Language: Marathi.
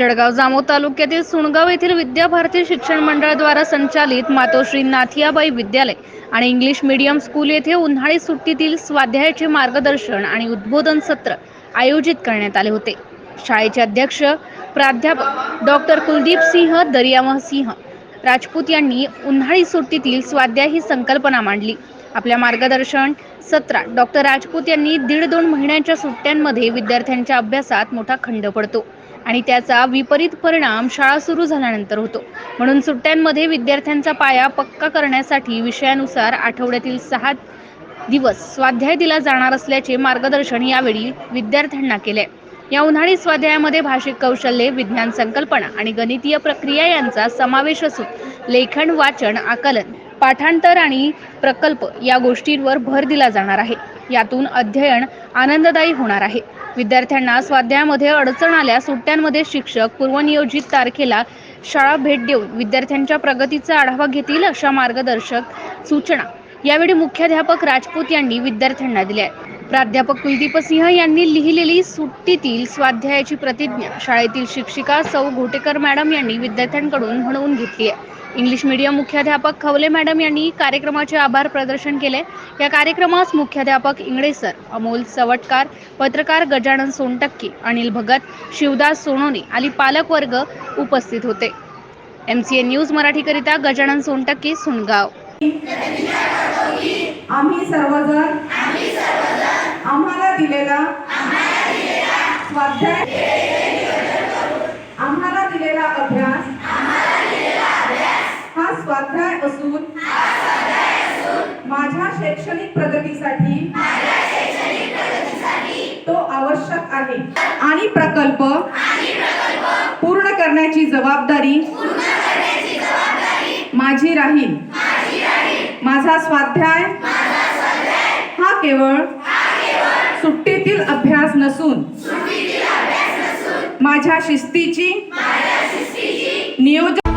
जळगाव जामोद तालुक्यातील सुणगाव येथील विद्याभारती शिक्षण मंडळाद्वारा संचालित मातोश्री नाथियाबाई विद्यालय आणि इंग्लिश मीडियम स्कूल येथे उन्हाळी सुट्टीतील स्वाध्यायाचे मार्गदर्शन आणि उद्बोधन सत्र आयोजित करण्यात आले होते. शाळेचे अध्यक्ष प्राध्यापक डॉक्टर कुलदीप सिंह दर्यामह सिंह राजपूत यांनी उन्हाळी सुट्टीतील स्वाध्याय ही संकल्पना मांडली. आपल्या मार्गदर्शन सत्रात डॉक्टर राजपूत यांनी दीड दोन महिन्यांच्या सुट्ट्यांमध्ये विद्यार्थ्यांच्या अभ्यासात मोठा खंड पडतो. आणि त्याचा विपरीत परिणाम शाळा सुरू झाल्यानंतर होतो. म्हणून सुट्ट्यांमध्ये विद्यार्थ्यांचा पाया पक्का करण्यासाठी विषयानुसार आठवड्यातील सहा दिवस स्वाध्याय दिला जाणार असल्याचे मार्गदर्शन यावेळी विद्यार्थ्यांना केले. या उन्हाळी स्वाध्यायामध्ये भाषिक कौशल्ये विज्ञान संकल्पना आणि गणितीय प्रक्रिया यांचा समावेश असून लेखन वाचन आकलन पाठांतर आणि प्रकल्प या गोष्टींवर भर दिला जाणार आहे. यातून अध्ययन आनंददायी होणार आहे. विद्यार्थ्यांना स्वाध्यायामध्ये अडचण आल्या सुट्ट्यांमध्ये शिक्षक पूर्वनियोजित तारखेला शाळा भेट देऊन विद्यार्थ्यांच्या प्रगतीचा आढावा घेतील अशा मार्गदर्शक सूचना यावेळी मुख्याध्यापक राजपूत यांनी विद्यार्थ्यांना दिल्या प्राध्यापक कुलदीप सिंह यांनी लिहिलेली सुट्टीतील स्वाध्यायाची प्रतिज्ञा शाळेतील शिक्षिका सौ घोटेकर मॅडम यांनी विद्यार्थ्यांकडून म्हणवून घेतली आहे. इंग्लिश मीडियम मुख्याध्यापक खवले मॅडम यांनी कार्यक्रमाचे आभार प्रदर्शन केले. या कार्यक्रमास मुख्याध्यापक इंगळे सर अमोल सवटकार पत्रकार गजानन सोनटक्के अनिल भगत शिवदास सोनोने आणि पालकवर्ग उपस्थित होते. एम सी ए न्यूज मराठीकरिता गजानन सोनटक्के सुनगाव. आम्ही सर्वजण आम्हाला दिलेला स्वाध्याय आम्हाला दिलेला अभ्यास असून माझ्या शैक्षणिक प्रगतीसाठी? तो आवश्यक आहे. आणि प्रकल्प? पूर्ण करण्याची जबाबदारी? माझी राहील. माझा स्वाध्याय? हा केवळ सुट्टीतील अभ्यास नसून माझ्या शिस्तीची नियोजन